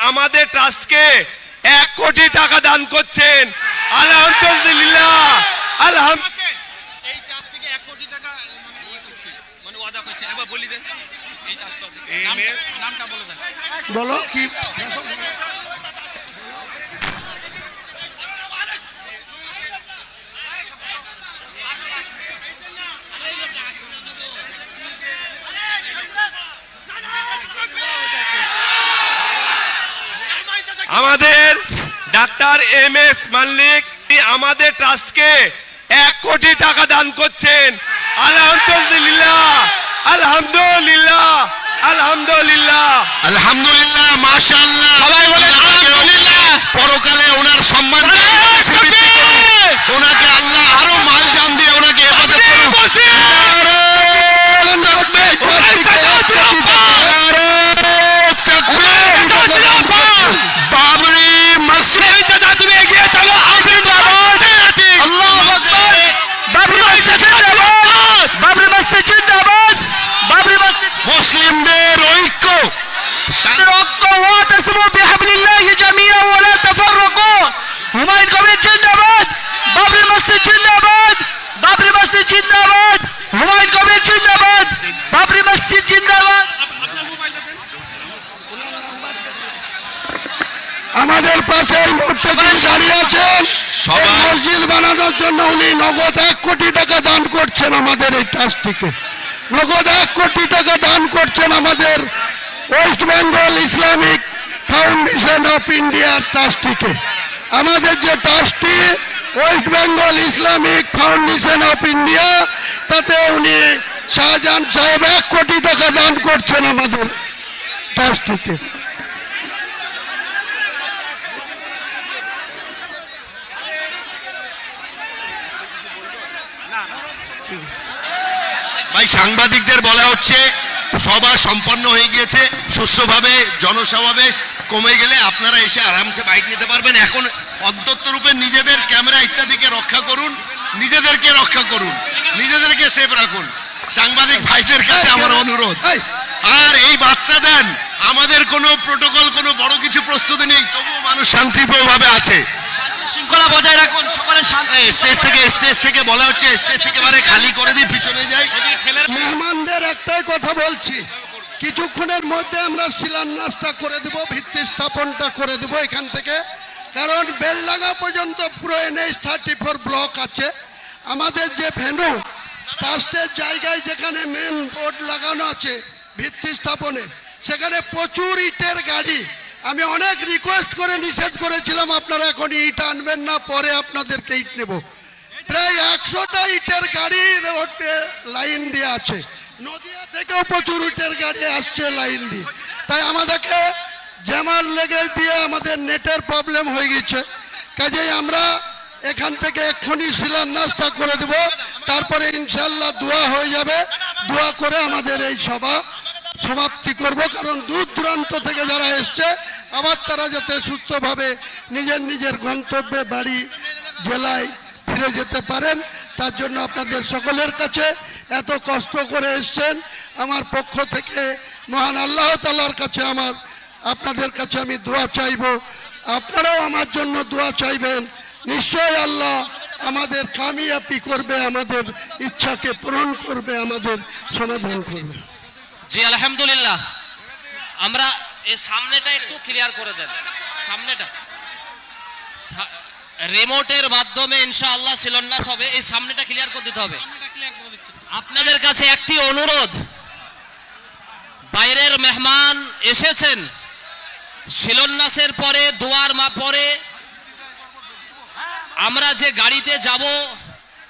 আমাদের ট্রাস্টকে এক কোটি টাকা দান করছেন। আলহামদুলিল্লাহ। আলহাম বলো ট্রাস্ট থেকে এক কোটি টাকা মানে ইয়ে করছে মানে ওয়াদা করছে একবার বলি দেন এই ট্রাস্টটা নাম- নামটা বলে দেন বলো কি আমাদের ডাক্তার এম এস মাল্লিক আমাদের ট্রাস্টকে এক কোটি টাকা দান করছেন। আলহামদুলিল্লাহ আলহামদুলিল্লাহ আলহামদুলিল্লাহ। আলহামদুলিল্লাহ মাশাআল্লাহ। সবাই বলেন আলহামদুলিল্লাহ। পরকালে এই মুহূর্তে যিনি দাঁড়িয়ে আছেন এই মসজিদ বানানোর জন্য উনি নগদ এক কোটি টাকা দান করছেন আমাদের এই ট্রাস্টটিকে নগদ এক কোটি টাকা দান করছেন আমাদের West Bengal Islamic Foundation of India ট্রাস্টটিকে আমাদের যে ট্রাস্টটি West Bengal Islamic Foundation of India তাতে উনি শাহজাহান সাহেব এক কোটি টাকা দান করছেন আমাদের ট্রাস্টটিতে ভাই সাংবাদিকদের বলা হচ্ছে সভা সম্পন্ন হয়ে গিয়েছে সুস্থভাবে জনসমাবেশ কমে গেলে আপনারা এসে আরামসে বাইক নিতে পারবেন। এখন অন্তত রূপে নিজেদের ক্যামেরা ইত্যাদিকে রক্ষা করুন নিজেদেরকে রক্ষা করুন নিজেদেরকে সেফ রাখুন। সাংবাদিক ভাইদের কাছে আমার অনুরোধ। আর এই বার্তা দেন আমাদের কোনো প্রোটোকল কোনো বড় কিছু প্রস্তুতি নেই তবুও মানুষ শান্তিপ্রিয়ভাবে আছে। শৃঙ্খলা বজায় রাখুন শান্তি স্টেজ থেকে স্টেজ থেকে বলা হচ্ছে স্টেজ থেকে এবারে খালি করে দিই পিছনে যাই। মেহমানদের একটাই কথা বলছি কিছুক্ষণের মধ্যে আমরা শিলান্যাসটা করে দেব ভিত্তি স্থাপনটা করে দেব এখান থেকে। কারণ বেলডাঙ্গা পর্যন্ত পুরো এনএইচ থার্টি ফোর ব্লক আছে। আমাদের যে ভেনু ট্রাস্টের জায়গায় যেখানে মেন বোর্ড লাগানো আছে ভিত্তি স্থাপনে সেখানে প্রচুর ইটের গাড়ি। আমি অনেক রিকোয়েস্ট করে নিষেধ করেছিলাম, আপনারা এখন ইট আনবেন না, পরে আপনাদেরকে ইট নেব। প্রায় একশোটা ইটের গাড়ি লাইন দিয়ে আছে। নদিয়া থেকেও প্রচুর ইটের গাড়ি আসছে লাইন দিয়ে। তাই আমাদেরকে জ্যামার লেগে দিয়ে আমাদের নেটের প্রবলেম হয়ে গেছে। কাজেই আমরা এখান থেকে এক্ষুনি শিলান্যাসটা করে দেব। তারপরে ইনশাল্লাহ দোয়া হয়ে যাবে। দোয়া করে আমাদের এই সভা সমাপ্তি করব, কারণ দূর দূরান্ত থেকে যারা এসছে, আবার তারা যাতে সুস্থভাবে নিজের নিজের গন্তব্যে বাড়ি, জেলায় ফিরে যেতে পারেন। তার জন্য আপনাদের সকলের কাছে এত কষ্ট করে এসছেন। আমার পক্ষ থেকে মহান আল্লাহ তালার কাছে আমার, আপনাদের কাছে আমি দোয়া চাইব। আপনারাও আমার জন্য দোয়া চাইবেন। নিশ্চয় আল্লাহ আমাদের কামিয়াপি করবে, আমাদের ইচ্ছাকে পূরণ করবে, আমাদের সমাধান করবে। জি আলহামদুলিল্লাহ। আমরা এই সামনেটা একটু ক্লিয়ার করে দেন। সামনেটা। রিমোটের মাধ্যমে ইনশাআল্লাহ শিলান্যাস হবে। এই সামনেটা ক্লিয়ার করে দিতে হবে। আপনাদের কাছে একটি অনুরোধ। বাইরের মেহমান এসেছেন। শিলান্যাসের পরে দোয়ার মা পরে আমরা যে গাড়িতে যাব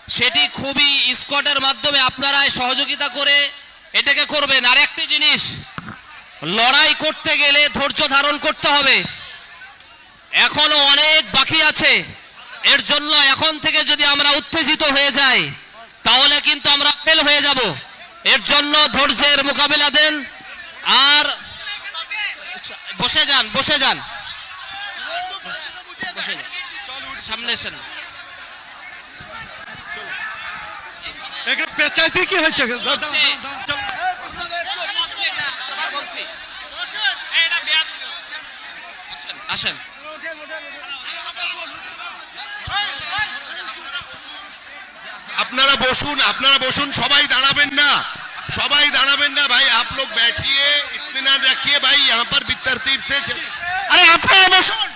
সেটি খুবই স্কটের মাধ্যমে আপনারা সহযোগিতা করে এটাকে করবেন আর একটি জিনিস লড়াই করতে গেলে ধৈর্য ধারণ করতে হবে এখনও অনেক বাকি আছে এর জন্য এখন থেকে যদি আমরা উত্তেজিত হয়ে যাই তাহলে কিন্তু আমরা ফেল হয়ে যাব এর জন্য ধৈর্যের মোকাবিলা দেন আর বসে যান বসে যান সামনে কি হয়েছে বলছি এটা, আবার বলছি। এটা বেয়াদবি হচ্ছে। আসেন আপনারা বসুন আপনারা বসুন সবাই দাঁড়াবেন না সবাই দাঁড়াবেন না ভাই आप लोग बैठिए इत्मीनान रखिए भाई यहाँ पर भी तरतीब से चल- আরে আপনারা বসুন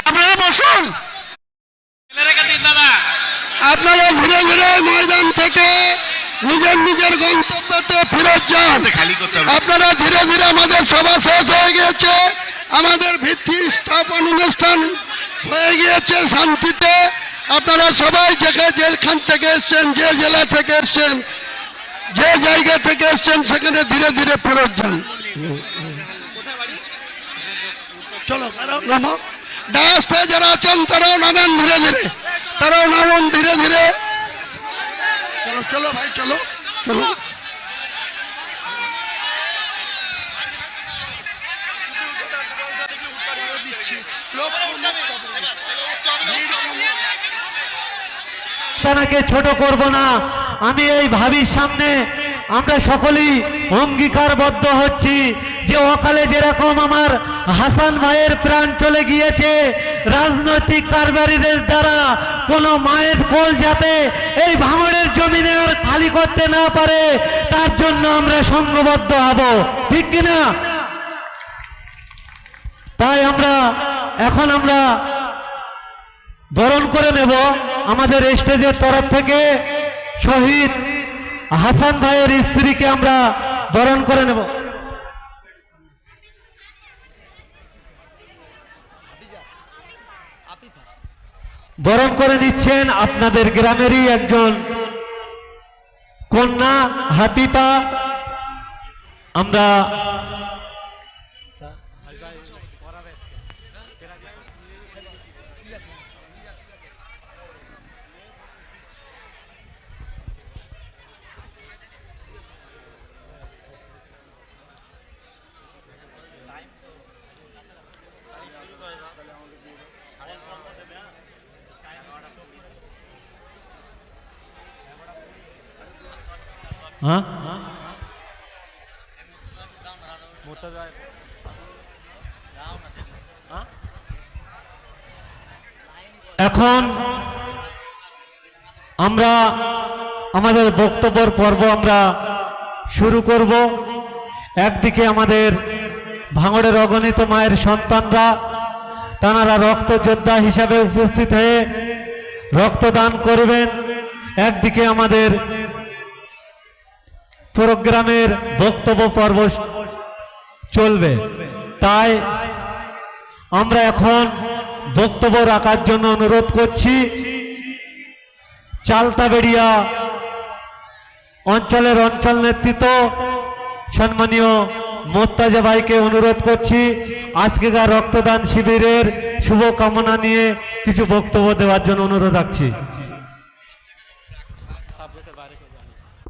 আপনারা বসুন ফেলে রেখে দিন দাদা আপনারা ধীরে ধীরে ময়দান থেকে নিজের নিজের গন্তব্যতে ফেরত যান। আপনারা ধীরে ধীরে আমাদের সভা শেষ হয়ে গিয়েছে। আমাদের ভিত্তি স্থাপন অনুষ্ঠান হয়ে গিয়েছে শান্তিতে। আপনারা সবাই যেখানে যেখান থেকে এসছেন যে জেলা থেকে এসছেন যে জায়গা থেকে এসছেন সেখানে ধীরে ধীরে ফেরত যান। চলো নামো। ডায়াসে যারা আছেন তারাও নামেন ধীরে ধীরে। তারাও নামুন ধীরে ধীরে। চলো চলো ভাই চলো চলো। তাকে ছোট করব না। আমি এই ভাবির সামনে আমরা সকলেই অঙ্গীকারবদ্ধ হচ্ছি যে অকালে যেরকম আমার হাসান ভাইয়ের প্রাণ চলে গিয়েছে রাজনৈতিক কারবারিদের দ্বারা কোনো মায়ের কোল যাতে এই ভাঙড়ের জমিনে আর খালি করতে না পারে, তার জন্য আমরা সংঘবদ্ধ হব। ঠিক কিনা তাই আমরা এখন আমরা বরণ করে নেব আমাদের স্টেজের তরফ থেকে। শহীদ হাসান ভাইয়ের স্ত্রীকে আমরা বরণ করে নেব। বরণ করে নিচ্ছেন আপনাদের গ্রামেরই একজন কন্যা হাতিপা। আমরা হ্যাঁ? এখন আমরা আমাদের বক্তব্যের পর্ব আমরা শুরু করব। একদিকে আমাদের ভাঙড়ের অগণিত মায়ের সন্তানরা, তাঁরা রক্ত যোদ্ধা হিসাবে উপস্থিত হয়ে রক্তদান করবেন। একদিকে আমাদের প্রোগ্রামের বক্তব্য পর্ব চলবে। তাই আমরা এখন বক্তব্য রাখার জন্য অনুরোধ করছি, চালতাবেড়িয়া অঞ্চলের অঞ্চল নেতৃত্ব সম্মানীয় মোত্তাজা ভাইকে অনুরোধ করছি, আজকেকার রক্তদান শিবিরের শুভকামনা নিয়ে কিছু বক্তব্য দেওয়ার জন্য অনুরোধ রাখছি।